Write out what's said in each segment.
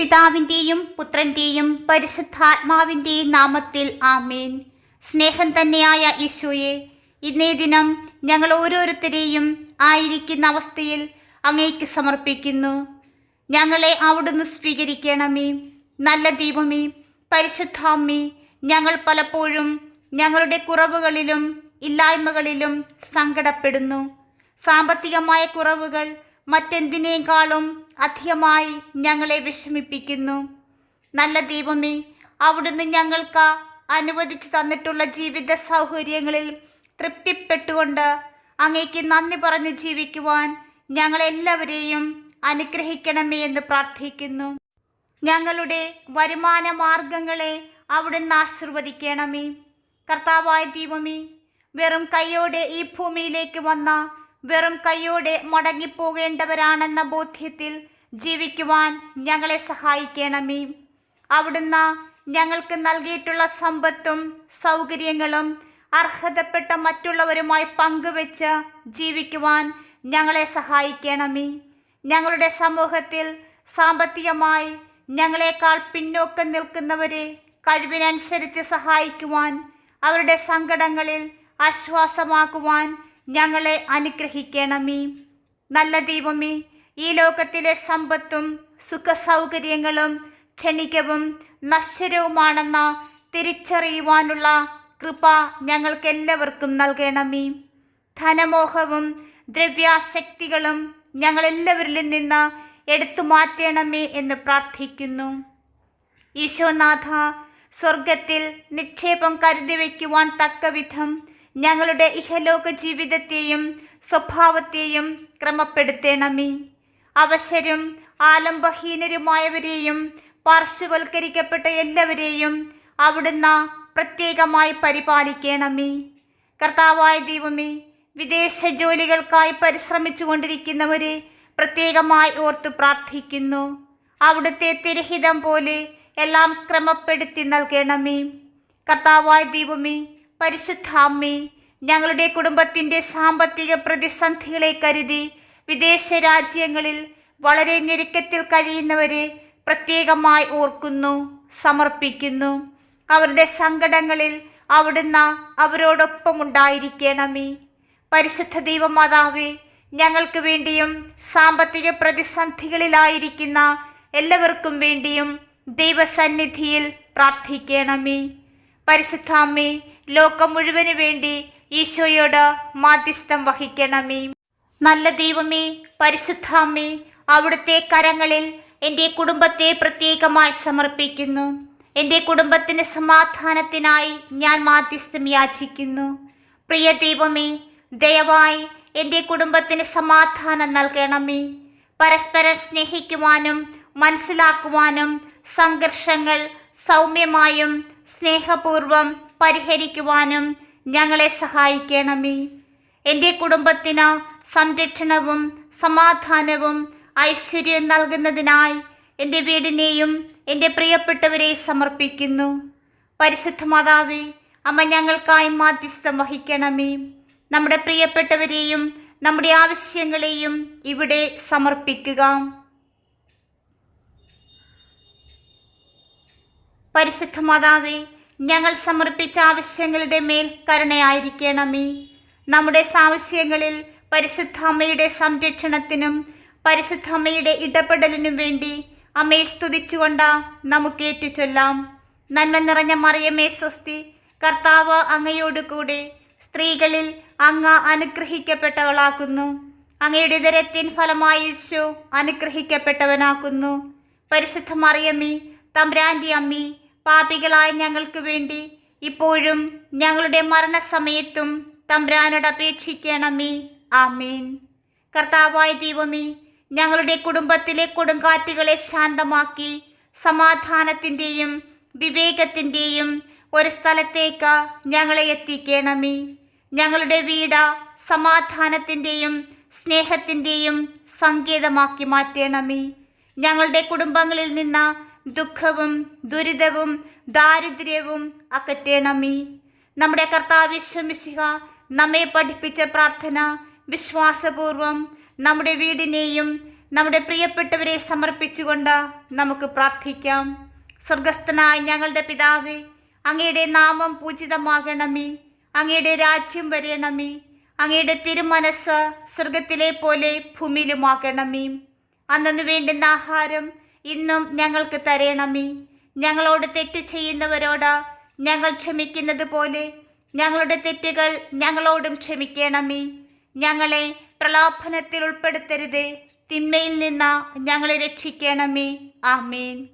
പിതാവിന്റെയും പുത്രന്റെയും പരിശുദ്ധാത്മാവിന്റെയും നാമത്തിൽ ആമേൻ. സ്നേഹം തന്നെയായ ഈശോയെ ഇന്നേ ദിനം ഞങ്ങൾ ഓരോരുത്തരെയും ആയിരിക്കുന്ന അവസ്ഥയിൽ അങ്ങേക്ക് സമർപ്പിക്കുന്നു. ഞങ്ങളെ അവിടുന്ന് സ്വീകരിക്കണമേ. നല്ല ദൈവമേ പരിശുദ്ധാമ്മേ ഞങ്ങൾ പലപ്പോഴും ഞങ്ങളുടെ കുറവുകളിലും ഇല്ലായ്മകളിലും സങ്കടപ്പെടുന്നു. സാമ്പത്തികമായ കുറവുകൾ മറ്റെന്തിനേക്കാളും അധികമായി ഞങ്ങളെ വിഷമിപ്പിക്കുന്നു. നല്ല ദൈവമേ അവിടുന്ന് ഞങ്ങൾക്ക് അനുവദിച്ചു തന്നിട്ടുള്ള ജീവിത സൗകര്യങ്ങളിൽ തൃപ്തിപ്പെട്ടുകൊണ്ട് അങ്ങേക്ക് നന്ദി പറഞ്ഞ് ജീവിക്കുവാൻ ഞങ്ങളെല്ലാവരെയും അനുഗ്രഹിക്കണമേ എന്ന് പ്രാർത്ഥിക്കുന്നു. ഞങ്ങളുടെ വരുമാന മാർഗങ്ങളെ അവിടുന്ന് ആശീർവദിക്കണമേ. കർത്താവായ ദൈവമേ വെറും കയ്യോടെ ഈ ഭൂമിയിലേക്ക് വന്ന വെറും കൈയോടെ മടങ്ങിപ്പോകേണ്ടവരാണെന്ന ബോധ്യത്തിൽ ജീവിക്കുവാൻ ഞങ്ങളെ സഹായിക്കണമേ. അവിടുന്ന് ഞങ്ങൾക്ക് നൽകിയിട്ടുള്ള സമ്പത്തും സൗകര്യങ്ങളും അർഹതപ്പെട്ട മറ്റുള്ളവരുമായി പങ്കുവെച്ച് ജീവിക്കുവാൻ ഞങ്ങളെ സഹായിക്കണമേ. ഞങ്ങളുടെ സമൂഹത്തിൽ സാമ്പത്തികമായി ഞങ്ങളെക്കാൾ പിന്നോക്കം നിൽക്കുന്നവരെ കഴിവിനനുസരിച്ച് സഹായിക്കുവാൻ അവരുടെ സങ്കടങ്ങളിൽ ആശ്വാസമാക്കുവാൻ ഞങ്ങളെ അനുഗ്രഹിക്കണമേ. നല്ല ദൈവമേ ഈ ലോകത്തിലെ സമ്പത്തും സുഖസൗകര്യങ്ങളും ക്ഷണികവും നശ്വരവുമാണെന്ന തിരിച്ചറിയുവാനുള്ള കൃപ ഞങ്ങൾക്കെല്ലാവർക്കും നൽകണമേ. ധനമോഹവും ദ്രവ്യാസക്തികളും ഞങ്ങളെല്ലാവരിൽ നിന്ന് എടുത്തു മാറ്റണമേ എന്ന് പ്രാർത്ഥിക്കുന്നു. ഈശോനാഥ സ്വർഗത്തിൽ നിക്ഷേപം കരുതി വയ്ക്കുവാൻ തക്കവിധം ഞങ്ങളുടെ ഇഹലോക ജീവിതത്തെയും സ്വഭാവത്തെയും ക്രമപ്പെടുത്തേണമേ. അവശരും ആലംബഹീനരുമായവരെയും പാർശ്വവൽക്കരിക്കപ്പെട്ട എല്ലാവരെയും അവിടുന്ന് പ്രത്യേകമായി പരിപാലിക്കണമേ. കർത്താവായ ദൈവമേ വിദേശ ജോലികൾക്കായി പരിശ്രമിച്ചു കൊണ്ടിരിക്കുന്നവരെ പ്രത്യേകമായി ഓർത്തു പ്രാർത്ഥിക്കുന്നു. അവിടുത്തെ തിരഹിതം പോലെ എല്ലാം ക്രമപ്പെടുത്തി നൽകണമേ. കർത്താവായ ദൈവമേ പരിശുദ്ധാമ്മേ ഞങ്ങളുടെ കുടുംബത്തിന്റെ സാമ്പത്തിക പ്രതിസന്ധികളെ കരുതി വിദേശ രാജ്യങ്ങളിൽ വളരെ ഞെരുക്കത്തിൽ കഴിയുന്നവരെ പ്രത്യേകമായി ഓർക്കുന്നു സമർപ്പിക്കുന്നു. അവരുടെ സങ്കടങ്ങളിൽ അവിടുന്ന് അവരോടൊപ്പം ഉണ്ടായിരിക്കണമേ. പരിശുദ്ധ ദൈവമാതാവേ ഞങ്ങൾക്ക് വേണ്ടിയും സാമ്പത്തിക പ്രതിസന്ധികളിലായിരിക്കുന്ന എല്ലാവർക്കും വേണ്ടിയും ദൈവസന്നിധിയിൽ പ്രാർത്ഥിക്കണമേ. പരിശുദ്ധാമ്മേ ലോകം മുഴുവനു വേണ്ടി ഈശോയോട് മാധ്യസ്ഥം വഹിക്കണമേ. നല്ല ദൈവമേ പരിശുദ്ധാമ്മേ അവിടുത്തെ കരങ്ങളിൽ എന്റെ കുടുംബത്തെ പ്രത്യേകമായി സമർപ്പിക്കുന്നു. എന്റെ കുടുംബത്തിന് സമാധാനത്തിനായി ഞാൻ മാധ്യസ്ഥം യാചിക്കുന്നു. പ്രിയ ദൈവമേ ദയവായി എന്റെ കുടുംബത്തിന് സമാധാനം നൽകണമേ. പരസ്പരം സ്നേഹിക്കുവാനും മനസ്സിലാക്കുവാനും സംഘർഷങ്ങൾ സൗമ്യമായും സ്നേഹപൂർവം പരിഹരിക്കുവാനും ഞങ്ങളെ സഹായിക്കണമേ. എന്റെ കുടുംബത്തിന് സംരക്ഷണവും സമാധാനവും ഐശ്വര്യം നൽകുന്നതിനായി എന്റെ വീടിനെയും എന്റെ പ്രിയപ്പെട്ടവരെ സമർപ്പിക്കുന്നു. പരിശുദ്ധ മാതാവേ അമ്മ ഞങ്ങൾക്കായി മാധ്യസ്ഥം വഹിക്കണമേ. നമ്മുടെ പ്രിയപ്പെട്ടവരെയും നമ്മുടെ ആവശ്യങ്ങളെയും ഇവിടെ സമർപ്പിക്കുക. പരിശുദ്ധ മാതാവേ ഞങ്ങൾ സമർപ്പിച്ച ആവശ്യങ്ങളുടെ മേൽ കരുണയായിരിക്കണമേ. നമ്മുടെ സാവശ്യങ്ങളിൽ പരിശുദ്ധ അമ്മയുടെ സംരക്ഷണത്തിനും പരിശുദ്ധ അമ്മയുടെ ഇടപെടലിനും വേണ്ടി അമ്മയെ സ്തുതിച്ചുകൊണ്ട് നമുക്ക് ഏറ്റുചൊല്ലാം നന്മ നിറഞ്ഞ മറിയമേ സ്വസ്തി കർത്താവ് അങ്ങയോട് കൂടെ സ്ത്രീകളിൽ അങ്ങ് അനുഗ്രഹിക്കപ്പെട്ടവളാക്കുന്നു അങ്ങയുടെ ദരത്തിൻ ഫലമായി യേശു അനുഗ്രഹിക്കപ്പെട്ടവനാക്കുന്നു പരിശുദ്ധ മറിയമ്മേ തമ്പ്രാന്റെ അമ്മി പാപികളായ ഞങ്ങൾക്ക് വേണ്ടി ഇപ്പോഴും ഞങ്ങളുടെ മരണസമയത്തും തമ്പ്രാനോട് അപേക്ഷിക്കണമേ. ആമീൻ. കർത്താവായ ദൈവമേ ഞങ്ങളുടെ കുടുംബത്തിലെ കൊടുങ്കാറ്റുകളെ ശാന്തമാക്കി സമാധാനത്തിന്റെയും വിവേകത്തിന്റെയും ഒരു സ്ഥലത്തേക്ക് ഞങ്ങളെ എത്തിക്കണമേ. ഞങ്ങളുടെ വീട് സമാധാനത്തിന്റെയും സ്നേഹത്തിന്റെയും സങ്കേതമാക്കി മാറ്റണമേ. ഞങ്ങളുടെ കുടുംബങ്ങളിൽ നിന്ന് ദുഃഖവും ദുരിതവും ദാരിദ്ര്യവും അകറ്റണമേ. നമ്മുടെ കർത്താവ് വിശ്വമിശിഹ നമ്മെ പഠിപ്പിച്ച പ്രാർത്ഥന വിശ്വാസപൂർവം നമ്മുടെ വീടിനെയും നമ്മുടെ പ്രിയപ്പെട്ടവരെ സമർപ്പിച്ചുകൊണ്ട് നമുക്ക് പ്രാർത്ഥിക്കാം. സ്വർഗസ്ഥനായ ഞങ്ങളുടെ പിതാവേ അങ്ങയുടെ നാമം പൂജിതമാകണമേ. അങ്ങയുടെ രാജ്യം വരണമേ. അങ്ങയുടെ തിരുമനസ് സ്വർഗത്തിലെ പോലെ ഭൂമിയിലുമാകണമേ. അന്നു വേണ്ടുന്ന ആഹാരം ഇന്നും ഞങ്ങൾക്ക് തരണമേ. ഞങ്ങളോട് തെറ്റ് ചെയ്യുന്നവരോട് ഞങ്ങൾ ക്ഷമിക്കുന്നത് പോലെ. ഞങ്ങളുടെ തെറ്റുകൾ ഞങ്ങളോടും ക്ഷമിക്കണമേ. ഞങ്ങളെ പ്രലോഭനത്തിൽ ഉൾപ്പെടുത്തരുതേ. തിന്മയിൽ നിന്ന് ഞങ്ങളെ രക്ഷിക്കണമേ. ആമേൻ.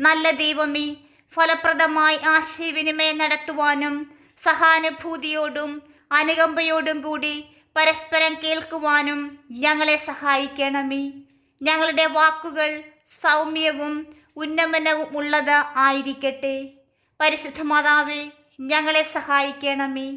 നല്ല ദൈവമേ ഫലപ്രദമായി ആശയവിനിമയം നടത്തുവാനും സഹാനുഭൂതിയോടും അനുകമ്പയോടും കൂടി പരസ്പരം കേൾക്കുവാനും ഞങ്ങളെ സഹായിക്കണമേ. ഞങ്ങളുടെ വാക്കുകൾ സൗമ്യവും ഉന്നമനവും ഉള്ളത് ആയിരിക്കട്ടെ. പരിശുദ്ധ മാതാവേ ഞങ്ങളെ സഹായിക്കണമേ.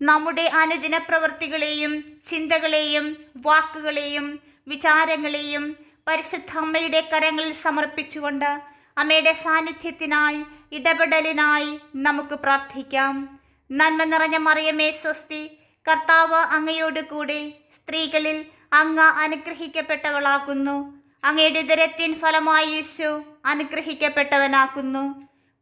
നമ്മുടെ അനുദിന പ്രവൃത്തികളെയും ചിന്തകളെയും വാക്കുകളെയും വിചാരങ്ങളെയും പരിശുദ്ധ അമ്മയുടെ കരങ്ങളിൽ സമർപ്പിച്ചുകൊണ്ട് അമ്മയുടെ സാന്നിധ്യത്തിനായി ഇടപെടലിനായി നമുക്ക് പ്രാർത്ഥിക്കാം. നന്മ നിറഞ്ഞ മറിയമേ സ്വസ്തി കർത്താവ് അങ്ങയോട് കൂടെ സ്ത്രീകളിൽ അങ്ങ് അനുഗ്രഹിക്കപ്പെട്ടവളാകുന്നു. അങ്ങയുടെ ദരത്തിൻ ഫലമായി യേശു അനുഗ്രഹിക്കപ്പെട്ടവനാക്കുന്നു.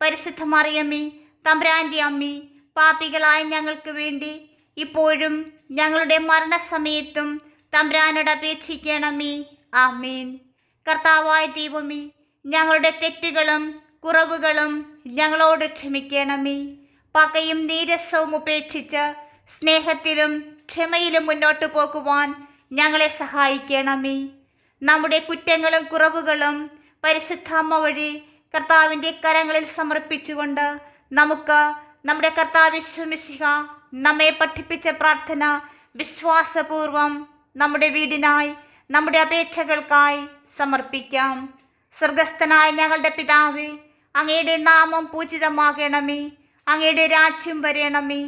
പരിശുദ്ധ മറിയമ്മേ തമ്പ്രാന്റെ അമ്മി പാപികളായ ഞങ്ങൾക്ക് വേണ്ടി ഇപ്പോഴും ഞങ്ങളുടെ മരണസമയത്തും തമ്പ്രാനോട് അപേക്ഷിക്കണമേ. മീൻ കർത്താവായ ദൈവമേ ഞങ്ങളുടെ തെറ്റുകളും കുറവുകളും ഞങ്ങളോട് ക്ഷമിക്കണമേ. പകയും നീരസവും ഉപേക്ഷിച്ച് സ്നേഹത്തിലും ക്ഷമയിലും മുന്നോട്ട് പോകുവാൻ ഞങ്ങളെ സഹായിക്കണമേ. നമ്മുടെ കുറ്റങ്ങളും കുറവുകളും പരിശുദ്ധാമ്മ വഴി കർത്താവിന്റെ കരങ്ങളിൽ സമർപ്പിച്ചുകൊണ്ട് നമുക്ക് നമ്മുടെ കർത്താവ് ശ്രമിശിക നമ്മെ പഠിപ്പിച്ച പ്രാർത്ഥന വിശ്വാസപൂർവം നമ്മുടെ വീടിനായി നമ്മുടെ അപേക്ഷകൾക്കായി സമർപ്പിക്കാം. സ്വർഗസ്ഥനായ ഞങ്ങളുടെ പിതാവേ അങ്ങയുടെ നാമം പൂജിതമാകണമേ. അങ്ങയുടെ രാജ്യം വരണമേ.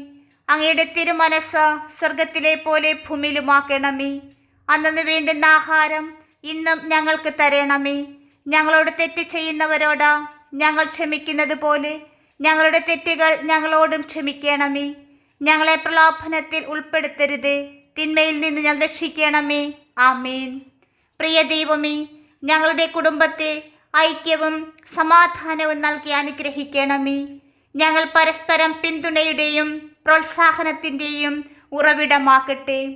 അങ്ങയുടെ തിരുമനസ് സ്വർഗത്തിലെ പോലെ ഭൂമിയിലുമാക്കണമേ അന്നു വേണ്ടുന്ന ആഹാരം ഇന്നും ഞങ്ങൾക്ക് തരണമേ. ഞങ്ങളോട് തെറ്റ് ചെയ്യുന്നവരോട് ഞങ്ങൾ ക്ഷമിക്കുന്നത് പോലെ. ഞങ്ങളുടെ തെറ്റുകൾ ഞങ്ങളോടും ക്ഷമിക്കണമേ. ഞങ്ങളെ പ്രലോഭനത്തിൽ ഉൾപ്പെടുത്തരുത്. തിന്മയിൽ നിന്ന് ഞങ്ങൾ രക്ഷിക്കണമേ. ആമീൻ. പ്രിയ ദൈവമേ ഞങ്ങളുടെ കുടുംബത്തെ ഐക്യവും സമാധാനവും നൽകി അനുഗ്രഹിക്കണമേ. ഞങ്ങൾ പരസ്പരം പിന്തുണയുടെയും പ്രോത്സാഹനത്തിന്റെയും ഉറവിടമാക്കട്ടെ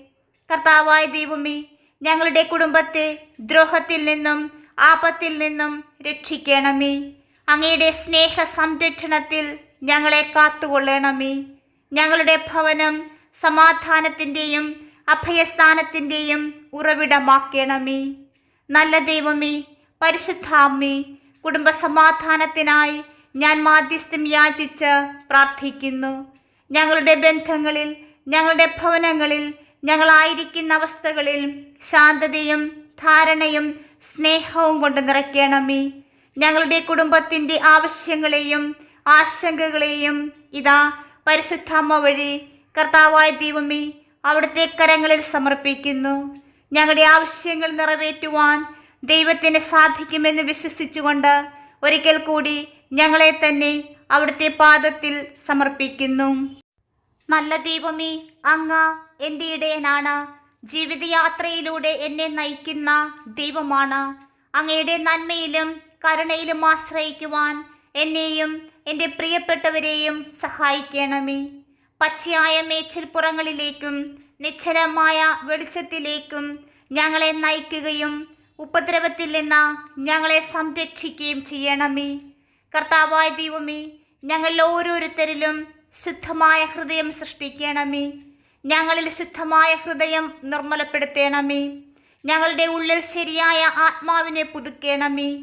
കർത്താവായ ദൈവമേ ഞങ്ങളുടെ കുടുംബത്തെ ദ്രോഹത്തിൽ നിന്നും ആപത്തിൽ നിന്നും രക്ഷിക്കണമേ. അങ്ങയുടെ സ്നേഹ സംരക്ഷണത്തിൽ ഞങ്ങളെ കാത്തുകൊള്ളണമേ. ഞങ്ങളുടെ ഭവനം സമാധാനത്തിന്റെയും അഭയസ്ഥാനത്തിന്റെയും ഉറവിടമാക്കണമേ. നല്ല ദൈവമേ പരിശുദ്ധാമ്മേ കുടുംബ സമാധാനത്തിനായി ഞാൻ മാധ്യസ്ഥം യാചിച്ച് പ്രാർത്ഥിക്കുന്നു. ഞങ്ങളുടെ ബന്ധങ്ങളിൽ ഞങ്ങളുടെ ഭവനങ്ങളിൽ ഞങ്ങളായിരിക്കുന്ന അവസ്ഥകളിൽ ശാന്തതയും ധാരണയും സ്നേഹവും കൊണ്ട് നിറയ്ക്കണമേ. ഞങ്ങളുടെ കുടുംബത്തിന്റെ ആവശ്യങ്ങളെയും ആശങ്കകളെയും ഇതാ പരിശുദ്ധാമ്മ വഴി കർത്താവായ ദൈവമേ അവിടുത്തെ കരങ്ങളിൽ സമർപ്പിക്കുന്നു. ഞങ്ങളുടെ ആവശ്യങ്ങൾ നിറവേറ്റുവാൻ ദൈവത്തിന് സാധിക്കുമെന്ന് വിശ്വസിച്ചുകൊണ്ട് ഒരിക്കൽ കൂടി ഞങ്ങളെ തന്നെ അവിടുത്തെ പാദത്തിൽ സമർപ്പിക്കുന്നു. നല്ല ദൈവമേ അങ്ങ് എന്റെ ഇടയനാണ്. ജീവിതയാത്രയിലൂടെ എന്നെ നയിക്കുന്ന ദൈവമാണ്. അങ്ങയുടെ നന്മയിലും കരുണയിലും ആശ്രയിക്കുവാൻ എന്നെയും എന്റെ പ്രിയപ്പെട്ടവരെയും സഹായിക്കണമേ. പച്ചയായ മേച്ചിൽപ്പുറങ്ങളിലേക്കും നിശ്ചലമായ വെളിച്ചത്തിലേക്കും ഞങ്ങളെ നയിക്കുകയും ഉപദ്രവത്തിൽ നിന്ന് ഞങ്ങളെ സംരക്ഷിക്കുകയും ചെയ്യണമേ. കർത്താവായ ദൈവമേ ഞങ്ങൾ ഓരോരുത്തരിലും ശുദ്ധമായ ഹൃദയം സൃഷ്ടിക്കണമേ. ഞങ്ങളിൽ ശുദ്ധമായ ഹൃദയം നിർമ്മലപ്പെടുത്തേണമേ. ഞങ്ങളുടെ ഉള്ളിൽ ശരിയായ ആത്മാവിനെ പുതുക്കേണമേ.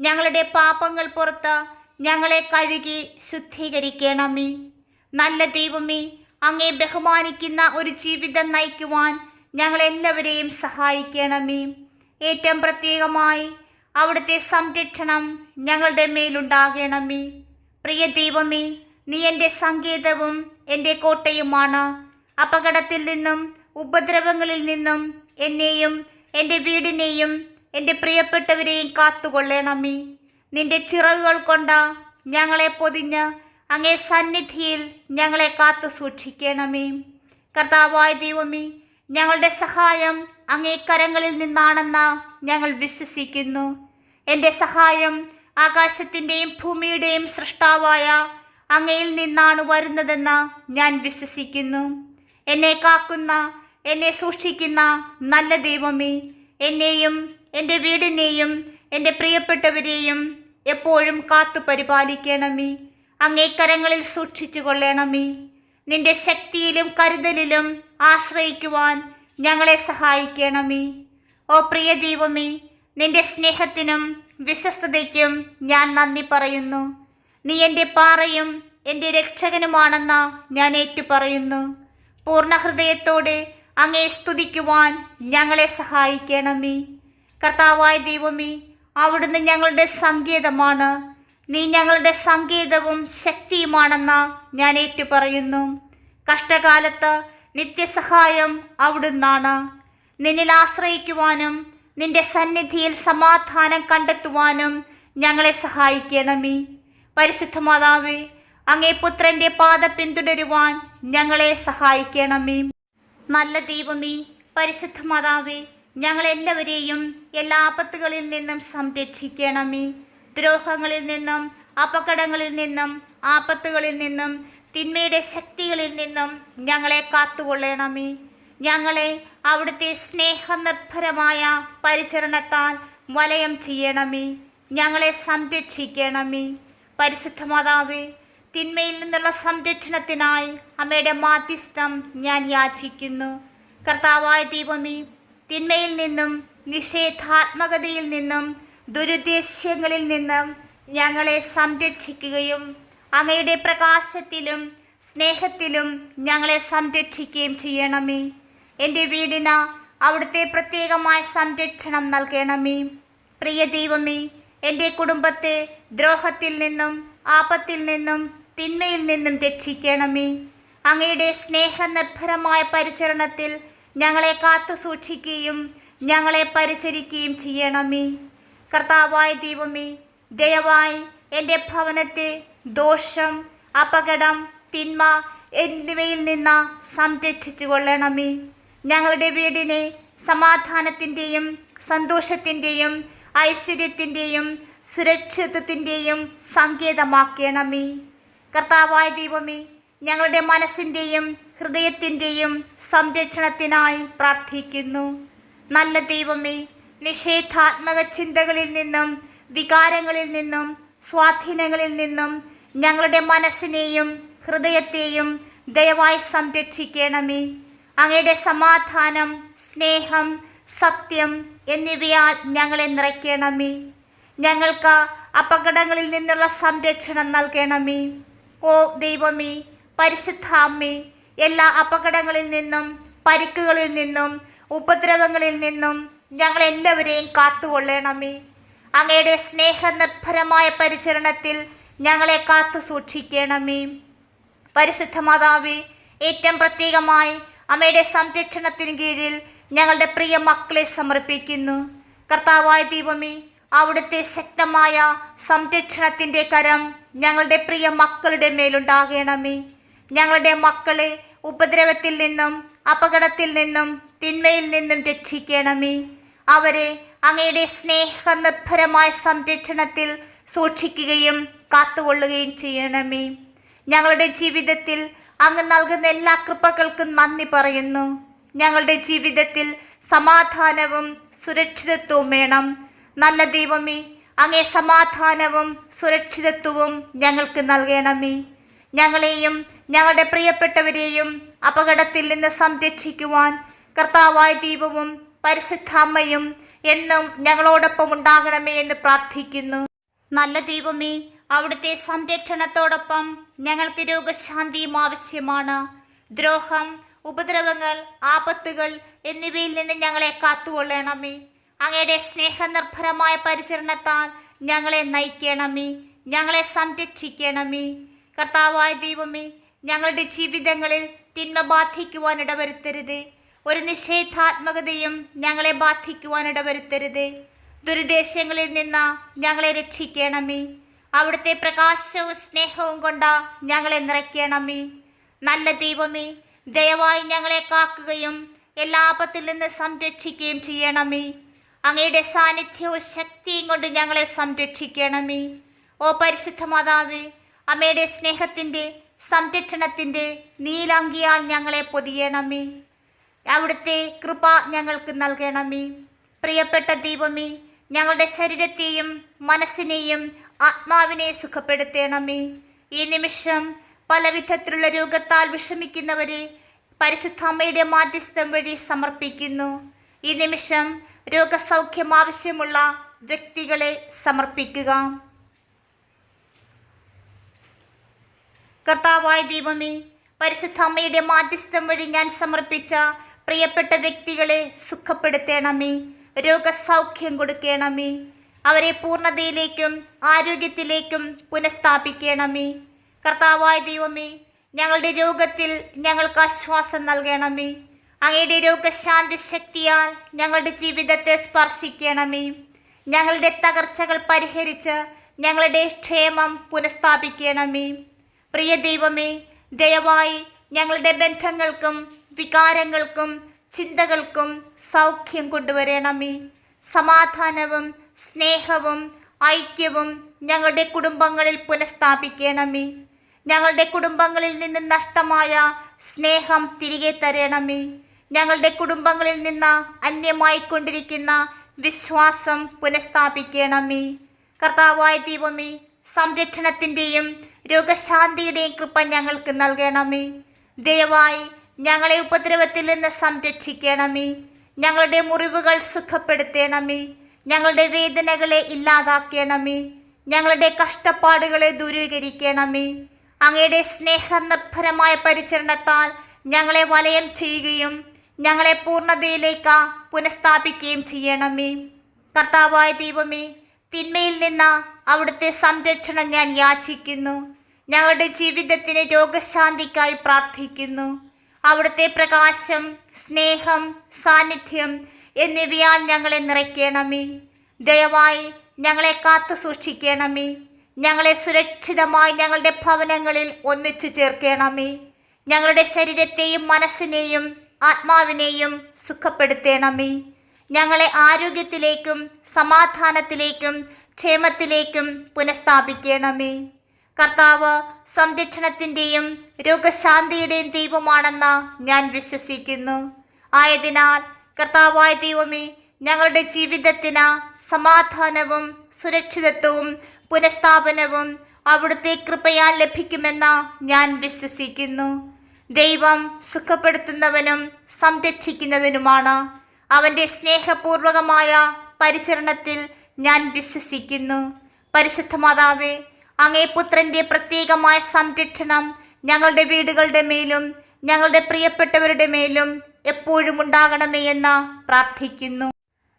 ഞങ്ങളുടെ പാപങ്ങൾ പുറത്ത് ഞങ്ങളെ കഴുകി ശുദ്ധീകരിക്കണമേ. നല്ല ദൈവമേ അങ്ങേ ബഹുമാനിക്കുന്ന ഒരു ജീവിതം നയിക്കുവാൻ ഞങ്ങളെല്ലാവരെയും സഹായിക്കണമേ. ഏറ്റവും പ്രത്യേകമായി അവിടുത്തെ സംരക്ഷണം ഞങ്ങളുടെ മേലുണ്ടാകണമേ. പ്രിയ ദൈവമേ നീ എന്റെ സങ്കേതവും എന്റെ കോട്ടയുമാണ്. അപകടത്തിൽ നിന്നും ഉപദ്രവങ്ങളിൽ നിന്നും എന്നെയും എന്റെ വീടിനെയും എന്റെ പ്രിയപ്പെട്ടവരെയും കാത്തുകൊള്ളണമേ. നിന്റെ ചിറകുകൾ കൊണ്ട ഞങ്ങളെ പൊതിഞ്ഞ് അങ്ങേ സന്നിധിയിൽ ഞങ്ങളെ കാത്തു സൂക്ഷിക്കണമേ. കർത്താവായ ദൈവമേ ഞങ്ങളുടെ സഹായം അങ്ങേ കരങ്ങളിൽ നിന്നാണെന്ന് ഞങ്ങൾ വിശ്വസിക്കുന്നു. എന്റെ സഹായം ആകാശത്തിന്റെയും ഭൂമിയുടെയും സൃഷ്ടാവായ അങ്ങയിൽ നിന്നാണ് വരുന്നതെന്ന് ഞാൻ വിശ്വസിക്കുന്നു. എന്നെ കാക്കുന്ന എന്നെ സൂക്ഷിക്കുന്ന നല്ല ദൈവമേ എന്നെയും എന്റെ വീടിനെയും എന്റെ പ്രിയപ്പെട്ടവരെയും എപ്പോഴും കാത്തു പരിപാലിക്കണമേ. അങ്ങേ കരങ്ങളിൽ സൂക്ഷിച്ചു കൊള്ളണമേ. നിന്റെ ശക്തിയിലും കരുതലിലും ആശ്രയിക്കുവാൻ ഞങ്ങളെ സഹായിക്കണമേ. ഓ പ്രിയ ദൈവമേ നിന്റെ സ്നേഹത്തിനും വിശ്വസ്തതയ്ക്കും ഞാൻ നന്ദി പറയുന്നു. നീ എന്റെ പാറയും എന്റെ രക്ഷകനുമാണെന്ന് ഞാൻ ഏറ്റുപറയുന്നു. പൂർണ ഹൃദയത്തോടെ അങ്ങേ സ്തുതിക്കുവാൻ ഞങ്ങളെ സഹായിക്കണമേ. കർത്താവായ ദൈവമേ അവിടുന്ന് ഞങ്ങളുടെ സങ്കേതമാണ്. നീ ഞങ്ങളുടെ സങ്കേതവും ശക്തിയുമാണെന്ന് ഞാൻ ഏറ്റുപറയുന്നു. കഷ്ടകാലത്ത് നിത്യസഹായം അവിടുന്നാണ്. നിന്നിൽ ആശ്രയിക്കുവാനും നിന്റെ സന്നിധിയിൽ സമാധാനം കണ്ടെത്തുവാനും ഞങ്ങളെ സഹായിക്കണമേ. പരിശുദ്ധ മാതാവേ അങ്ങേ പുത്രന്റെ പാത പിന്തുടരുവാൻ ഞങ്ങളെ സഹായിക്കണമേ. നല്ല ദൈവമേ പരിശുദ്ധ മാതാവേ ഞങ്ങളെല്ലാവരെയും എല്ലാ ആപത്തുകളിൽ നിന്നും സംരക്ഷിക്കണമേ. ദ്രോഹങ്ങളിൽ നിന്നും അപകടങ്ങളിൽ നിന്നും ആപത്തുകളിൽ നിന്നും തിന്മയുടെ ശക്തികളിൽ നിന്നും ഞങ്ങളെ കാത്തുകൊള്ളണമേ. ഞങ്ങളെ അവിടുത്തെ സ്നേഹനിർഭരമായ പരിചരണത്താൽ വലയം ചെയ്യണമേ. ഞങ്ങളെ സംരക്ഷിക്കണമേ. പരിശുദ്ധ മാതാവേ തിന്മയിൽ നിന്നുള്ള സംരക്ഷണത്തിനായി അമ്മയുടെ മാധ്യസ്ഥം ഞാൻ യാചിക്കുന്നു. കർത്താവായ ദൈവമേ തിന്മയിൽ നിന്നും നിഷേധാത്മകതയിൽ നിന്നും ദുരുദ്ദേശ്യങ്ങളിൽ നിന്നും ഞങ്ങളെ സംരക്ഷിക്കുകയും അങ്ങയുടെ പ്രകാശത്തിലും സ്നേഹത്തിലും ഞങ്ങളെ സംരക്ഷിക്കുകയും ചെയ്യണമേ. എന്റെ വീടിന് അവിടുത്തെ പ്രത്യേകമായ സംരക്ഷണം നൽകണമേ. പ്രിയ ദൈവമേ എന്റെ കുടുംബത്തെ ദ്രോഹത്തിൽ നിന്നും ആപത്തിൽ നിന്നും തിന്മയിൽ നിന്നും രക്ഷിക്കണമേ. അങ്ങയുടെ സ്നേഹനിർഭരമായ പരിചരണത്തിൽ ഞങ്ങളെ കാത്തു സൂക്ഷിക്കുകയും ഞങ്ങളെ പരിചരിക്കുകയും ചെയ്യണമേ. കർത്താവായ ദൈവമേ ദയവായി എന്റെ ഭവനത്തെ ദോഷം അപകടം തിന്മ എന്നിവയിൽ നിന്ന് സംരക്ഷിച്ചു കൊള്ളണമേ ഞങ്ങളുടെ വീടിനെ സമാധാനത്തിന്റെയും സന്തോഷത്തിന്റെയും ഐശ്വര്യത്തിന്റെയും സുരക്ഷിതത്തിന്റെയും സങ്കേതമാക്കണമേ. കർത്താവായ ദൈവമേ ഞങ്ങളുടെ മനസ്സിന്റെയും ഹൃദയത്തിന്റെയും സംരക്ഷണത്തിനായി പ്രാർത്ഥിക്കുന്നു. നല്ല ദൈവമേ നിഷേധാത്മക ചിന്തകളിൽ നിന്നും വികാരങ്ങളിൽ നിന്നും സ്വാധീനങ്ങളിൽ നിന്നും ഞങ്ങളുടെ മനസ്സിനെയും ഹൃദയത്തെയും ദയവായി സംരക്ഷിക്കണമേ. അങ്ങയുടെ സമാധാനം സ്നേഹം സത്യം എന്നിവയാൽ ഞങ്ങളെ നിറയ്ക്കണമേ. ഞങ്ങൾക്ക് അപകടങ്ങളിൽ നിന്നുള്ള സംരക്ഷണം നൽകണമേ. ഓ ദൈവമേ പരിശുദ്ധ അമ്മേ എല്ലാ അപകടങ്ങളിൽ നിന്നും പരിക്കുകളിൽ നിന്നും ഉപദ്രവങ്ങളിൽ നിന്നും ഞങ്ങൾ എല്ലാവരെയും കാത്തുകൊള്ളണമേ. അങ്ങയുടെ സ്നേഹനിർഭരമായ പരിചരണത്തിൽ ഞങ്ങളെ കാത്തു സൂക്ഷിക്കണമേ. പരിശുദ്ധ മാതാവേ ഏറ്റവും പ്രത്യേകമായി അമ്മയുടെ സംരക്ഷണത്തിന് കീഴിൽ ഞങ്ങളുടെ പ്രിയ മക്കളെ സമർപ്പിക്കുന്നു. കർത്താവായ ദൈവമേ അവിടുത്തെ ശക്തമായ സംരക്ഷണത്തിന്റെ കരം ഞങ്ങളുടെ പ്രിയ മക്കളുടെ മേലുണ്ടാകണമേ. ഞങ്ങളുടെ മക്കളെ ഉപദ്രവത്തിൽ നിന്നും അപകടത്തിൽ നിന്നും തിന്മയിൽ നിന്നും രക്ഷിക്കണമേ. അവരെ അങ്ങയുടെ സ്നേഹനിർഭരമായ സംരക്ഷണത്തിൽ സൂക്ഷിക്കുകയും കാത്തുകൊള്ളുകയും ചെയ്യണമേ. ഞങ്ങളുടെ ജീവിതത്തിൽ അങ്ങ് നൽകുന്ന എല്ലാ കൃപകൾക്കും നന്ദി പറയുന്നു. ഞങ്ങളുടെ ജീവിതത്തിൽ സമാധാനവും സുരക്ഷിതത്വവും വേണം. നല്ല ദൈവമേ അങ്ങേ സമാധാനവും സുരക്ഷിതത്വവും ഞങ്ങൾക്ക് നൽകണമേ. ഞങ്ങളെയും ഞങ്ങളുടെ പ്രിയപ്പെട്ടവരെയും അപകടത്തിൽ നിന്ന് സംരക്ഷിക്കുവാൻ കർത്താവായ ദീപവും പരിശുദ്ധാമ്മയും എന്നും ഞങ്ങളോടൊപ്പം ഉണ്ടാകണമേ എന്ന് പ്രാർത്ഥിക്കുന്നു. നല്ല ദൈവമേ അവിടുത്തെ സംരക്ഷണത്തോടൊപ്പം ഞങ്ങൾക്ക് രോഗശാന്തിയും ആവശ്യമാണ്. ദ്രോഹം ഉപദ്രവങ്ങൾ ആപത്തുകൾ എന്നിവയിൽ നിന്ന് ഞങ്ങളെ കാത്തുകൊള്ളണമേ. അങ്ങയുടെ സ്നേഹനിർഭരമായ പരിചരണത്താൽ ഞങ്ങളെ നയിക്കണമേ. ഞങ്ങളെ സംരക്ഷിക്കണമേ. കർത്താവായ ദൈവമേ ഞങ്ങളുടെ ജീവിതങ്ങളിൽ തിന്മ ബാധിക്കുവാൻ ഇടവരുത്തരുത്. ഒരു നിഷേധാത്മകതയും ഞങ്ങളെ ബാധിക്കുവാൻ ഇടവരുത്തരുത്. ദുരുദ്ദേശങ്ങളിൽ നിന്ന് ഞങ്ങളെ രക്ഷിക്കണമേ. അവിടുത്തെ പ്രകാശവും സ്നേഹവും കൊണ്ട ഞങ്ങളെ നിറയ്ക്കണമേ. നല്ല ദൈവമേ ദയവായി ഞങ്ങളെ കാക്കുകയും എല്ലാപത്തിൽ നിന്ന് സംരക്ഷിക്കുകയും ചെയ്യണമേ. അങ്ങയുടെ സാന്നിധ്യവും ശക്തിയും കൊണ്ട് ഞങ്ങളെ സംരക്ഷിക്കണമേ. ഓ പരിശുദ്ധ മാതാവേ അമ്മയുടെ സ്നേഹത്തിന്റെ സംരക്ഷണത്തിന്റെ നീലാങ്കിയാൽ ഞങ്ങളെ പൊതിയണമേ. അവിടുത്തെ കൃപ ഞങ്ങൾക്ക് നൽകണമേ. പ്രിയപ്പെട്ട ദൈവമേ ഞങ്ങളുടെ ശരീരത്തെയും മനസ്സിനെയും ആത്മാവിനെ സുഖപ്പെടുത്തണമേ. ഈ നിമിഷം പലവിധത്തിലുള്ള രോഗത്താൽ വിഷമിക്കുന്നവരെ പരിശുദ്ധ അമ്മയുടെ മാധ്യസ്ഥം വഴി സമർപ്പിക്കുന്നു. ഈ നിമിഷം രോഗസൗഖ്യം ആവശ്യമുള്ള വ്യക്തികളെ സമർപ്പിക്കുക. കർത്താവായ ദൈവമേ പരിശുദ്ധ അമ്മയുടെ മാധ്യസ്ഥം വഴി ഞാൻ സമർപ്പിച്ച പ്രിയപ്പെട്ട വ്യക്തികളെ സുഖപ്പെടുത്തണമേ രോഗസൗഖ്യം കൊടുക്കണമേ അവരെ പൂർണതയിലേക്കും ആരോഗ്യത്തിലേക്കും പുനഃസ്ഥാപിക്കണമേ. കർത്താവായ ദൈവമേ ഞങ്ങളുടെ രോഗത്തിൽ ഞങ്ങൾക്ക് ആശ്വാസം നൽകണമേ. അങ്ങയുടെ രോഗശാന്തി ശക്തിയാൽ ഞങ്ങളുടെ ജീവിതത്തെ സ്പർശിക്കണമേ. ഞങ്ങളുടെ തകർച്ചകൾ പരിഹരിച്ച് ഞങ്ങളുടെ ക്ഷേമം പുനഃസ്ഥാപിക്കണമേ. പ്രിയ ദൈവമേ ദയവായി ഞങ്ങളുടെ ബന്ധങ്ങൾക്കും വികാരങ്ങൾക്കും ചിന്തകൾക്കും സൗഖ്യം കൊണ്ടുവരണമേ. സമാധാനവും സ്നേഹവും ഐക്യവും ഞങ്ങളുടെ കുടുംബങ്ങളിൽ പുനഃസ്ഥാപിക്കണമേ. ഞങ്ങളുടെ കുടുംബങ്ങളിൽ നിന്ന് നഷ്ടമായ സ്നേഹം തിരികെ തരണമേ. ഞങ്ങളുടെ കുടുംബങ്ങളിൽ നിന്ന് അന്യമായി കൊണ്ടിരിക്കുന്ന വിശ്വാസം പുനഃസ്ഥാപിക്കണമേ. കർത്താവായ ദൈവമേ സംരക്ഷണത്തിന്റെയും രോഗശാന്തിയുടെയും കൃപ ഞങ്ങൾക്ക് നൽകണമേ. ദയവായി ഞങ്ങളെ ഉപദ്രവത്തിൽ നിന്ന് സംരക്ഷിക്കണമേ. ഞങ്ങളുടെ മുറിവുകൾ സുഖപ്പെടുത്തണമേ ഞങ്ങളുടെ വേദനകളെ ഇല്ലാതാക്കണമേ. ഞങ്ങളുടെ കഷ്ടപ്പാടുകളെ ദൂരീകരിക്കണമേ. അങ്ങയുടെ സ്നേഹനിർഭരമായ പരിചരണത്താൽ ഞങ്ങളെ വലയം ചെയ്യുകയും ഞങ്ങളെ പൂർണതയിലേക്ക് പുനഃസ്ഥാപിക്കുകയും ചെയ്യണമേ. കർത്താവായ ദൈവമേ തിന്മയിൽ നിന്ന് അവിടുത്തെ സംരക്ഷണം ഞാൻ യാചിക്കുന്നു. ഞങ്ങളുടെ ജീവിതത്തിന് രോഗശാന്തിക്കായി പ്രാർത്ഥിക്കുന്നു. അവിടുത്തെ പ്രകാശം സ്നേഹം സാന്നിധ്യം എന്നിവയാൽ ഞങ്ങളെ നിറയ്ക്കണമേ. ദയവായി ഞങ്ങളെ കാത്തു സൂക്ഷിക്കണമേ. ഞങ്ങളെ സുരക്ഷിതമായി ഞങ്ങളുടെ ഭവനങ്ങളിൽ ഒന്നിച്ചു ചേർക്കണമേ. ഞങ്ങളുടെ ശരീരത്തെയും മനസ്സിനെയും ആത്മാവിനെയും സുഖപ്പെടുത്തേണമേ. ഞങ്ങളെ ആരോഗ്യത്തിലേക്കും സമാധാനത്തിലേക്കും ക്ഷേമത്തിലേക്കും പുനഃസ്ഥാപിക്കണമേ. കർത്താവ് സംരക്ഷണത്തിന്റെയും രോഗശാന്തിയുടെയും ദൈവമാണെന്ന് ഞാൻ വിശ്വസിക്കുന്നു. ആയതിനാൽ കർത്താവായ ദൈവമേ ഞങ്ങളുടെ ജീവിതത്തിന് സമാധാനവും സുരക്ഷിതത്വവും പുനഃസ്ഥാപനവും അവിടുത്തെ കൃപയാൽ ലഭിക്കുമെന്ന് ഞാൻ വിശ്വസിക്കുന്നു. ദൈവം സുഖപ്പെടുത്തുന്നവനും സംരക്ഷിക്കുന്നതിനുമാണ്. അവന്റെ സ്നേഹപൂർവകമായ പരിചരണത്തിൽ ഞാൻ വിശ്വസിക്കുന്നു. പരിശുദ്ധ മാതാവേ അങ്ങേ പുത്രന്റെ പ്രത്യേകമായ സംരക്ഷണം ഞങ്ങളുടെ വീടുകളുടെ മേലും ഞങ്ങളുടെ പ്രിയപ്പെട്ടവരുടെ മേലും എപ്പോഴും ഉണ്ടാകണമേ എന്ന് പ്രാർത്ഥിക്കുന്നു.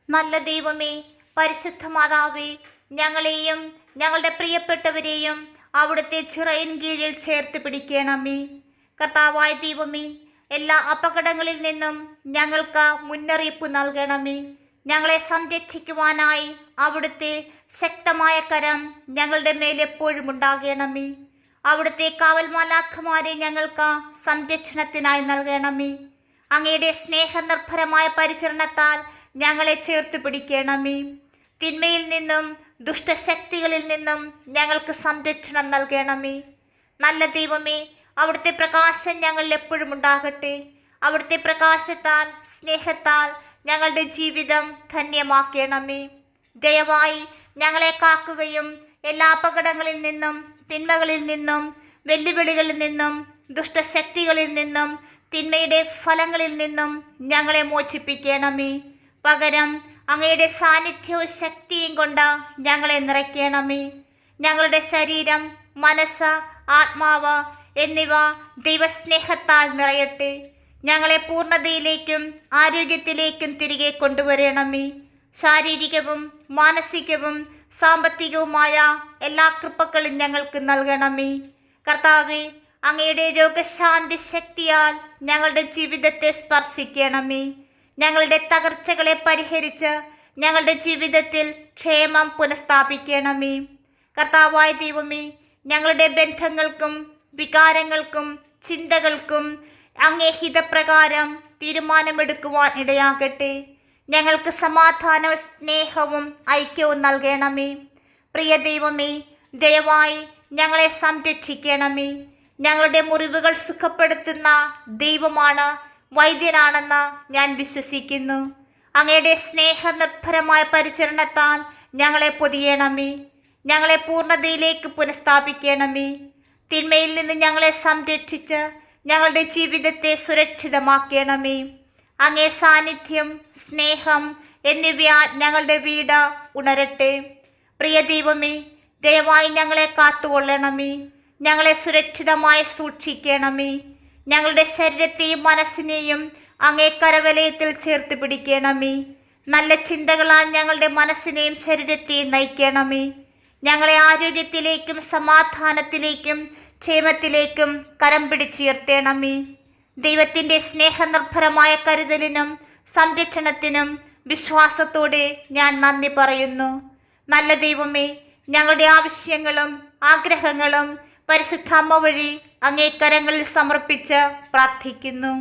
നല്ല ദൈവമേ പരിശുദ്ധ മാതാവേ ഞങ്ങളെയും ഞങ്ങളുടെ പ്രിയപ്പെട്ടവരെയും അവിടുത്തെ ചിറയിൻ കീഴിൽ ചേർത്ത് പിടിക്കണമേ. കർത്താവായ ദൈവമേ എല്ലാ അപകടങ്ങളിൽ നിന്നും ഞങ്ങൾക്ക് മുന്നറിയിപ്പ് നൽകണമേ. ഞങ്ങളെ സംരക്ഷിക്കുവാനായി അവിടുത്തെ ശക്തമായ കരം ഞങ്ങളുടെ മേൽ എപ്പോഴും ഉണ്ടാകണമേ. അവിടുത്തെ കാവൽമാലാഖമാരെ ഞങ്ങൾക്ക് സംരക്ഷണത്തിനായി നൽകണമേ. അങ്ങയുടെ സ്നേഹനിർഭരമായ പരിചരണത്താൽ ഞങ്ങളെ ചേർത്ത് പിടിക്കണമേ. തിന്മയിൽ നിന്നും ദുഷ്ടശക്തികളിൽ നിന്നും ഞങ്ങൾക്ക് സംരക്ഷണം നൽകണമേ. നല്ല ദൈവമേ അവിടുത്തെ പ്രകാശം ഞങ്ങളിൽ എപ്പോഴും ഉണ്ടാകട്ടെ. അവിടുത്തെ പ്രകാശത്താൽ സ്നേഹത്താൽ ഞങ്ങളുടെ ജീവിതം ധന്യമാക്കണമേ. ദയവായി ഞങ്ങളെ കാക്കുകയും എല്ലാ അപകടങ്ങളിൽ നിന്നും തിന്മകളിൽ നിന്നും വെല്ലുവിളികളിൽ നിന്നും ദുഷ്ടശക്തികളിൽ നിന്നും തിന്മയുടെ ഫലങ്ങളിൽ നിന്നും ഞങ്ങളെ മോചിപ്പിക്കണമേ. പകരം അങ്ങയുടെ സാന്നിധ്യവും ശക്തിയും കൊണ്ട് ഞങ്ങളെ നിറയ്ക്കണമേ. ഞങ്ങളുടെ ശരീരം മനസ്സ് ആത്മാവ് എന്നിവ ദൈവസ്നേഹത്താൽ നിറയട്ടെ. ഞങ്ങളെ പൂർണതയിലേക്കും ആരോഗ്യത്തിലേക്കും തിരികെ കൊണ്ടുവരണമേ. ശാരീരികവും മാനസികവും സാമ്പത്തികവുമായ എല്ലാ കൃപകളും ഞങ്ങൾക്ക് നൽകണമേ. കർത്താവെ അങ്ങയുടെ രോഗശാന്തി ശക്തിയാൽ ഞങ്ങളുടെ ജീവിതത്തെ സ്പർശിക്കണമേ. ഞങ്ങളുടെ തകർച്ചകളെ പരിഹരിച്ച് ഞങ്ങളുടെ ജീവിതത്തിൽ ക്ഷേമം പുനഃസ്ഥാപിക്കണമേ. കർത്താവായ ദൈവമേ ഞങ്ങളുടെ ബന്ധങ്ങൾക്കും വികാരങ്ങൾക്കും ചിന്തകൾക്കും അങ്ങേ ഹിതപ്രകാരം തീരുമാനമെടുക്കുവാൻ ഇടയാകട്ടെ. ഞങ്ങൾക്ക് സമാധാനവും സ്നേഹവും ഐക്യവും നൽകണമേ. പ്രിയ ദൈവമേ ദയവായി ഞങ്ങളെ സംരക്ഷിക്കണമേ. ഞങ്ങളുടെ മുറിവുകൾ സുഖപ്പെടുത്തുന്ന ദൈവമാണ് വൈദ്യനാണെന്ന് ഞാൻ വിശ്വസിക്കുന്നു. അങ്ങയുടെ സ്നേഹനിർഭരമായ പരിചരണത്താൽ ഞങ്ങളെ പൊതിയണമേ. ഞങ്ങളെ പൂർണതയിലേക്ക് പുനഃസ്ഥാപിക്കണമേ. തിന്മയിൽ നിന്ന് ഞങ്ങളെ സംരക്ഷിച്ച് ഞങ്ങളുടെ ജീവിതത്തെ സുരക്ഷിതമാക്കണമേ. അങ്ങേ സാന്നിധ്യം സ്നേഹം എന്നിവയാൽ ഞങ്ങളുടെ വീട് ഉണരട്ടെ. പ്രിയ ദൈവമേ ദയവായി ഞങ്ങളെ കാത്തുകൊള്ളണമേ. ഞങ്ങളെ സുരക്ഷിതമായി സൂക്ഷിക്കണമേ. ഞങ്ങളുടെ ശരീരത്തെയും മനസ്സിനെയും അങ്ങേ കരവലയത്തിൽ ചേർത്ത് പിടിക്കണമേ. നല്ല ചിന്തകളാൽ ഞങ്ങളുടെ മനസ്സിനെയും ശരീരത്തെയും നയിക്കണമേ. ഞങ്ങളെ ആരോഗ്യത്തിലേക്കും സമാധാനത്തിലേക്കും ക്ഷേമത്തിലേക്കും കരം പിടിച്ചുയർത്തേണമേ ദൈവത്തിന്റെ സ്നേഹനിർഭരമായ കരുതലിനും സംരക്ഷണത്തിനും വിശ്വാസത്തോടെ ഞാൻ നന്ദി പറയുന്നു. നല്ല ദൈവമേ ഞങ്ങളുടെ ആവശ്യങ്ങളും ആഗ്രഹങ്ങളും പരിശുദ്ധ അമ്മ വഴി അങ്ങേക്കരങ്ങളിൽ സമർപ്പിച്ച് പ്രാർത്ഥിക്കുന്നു.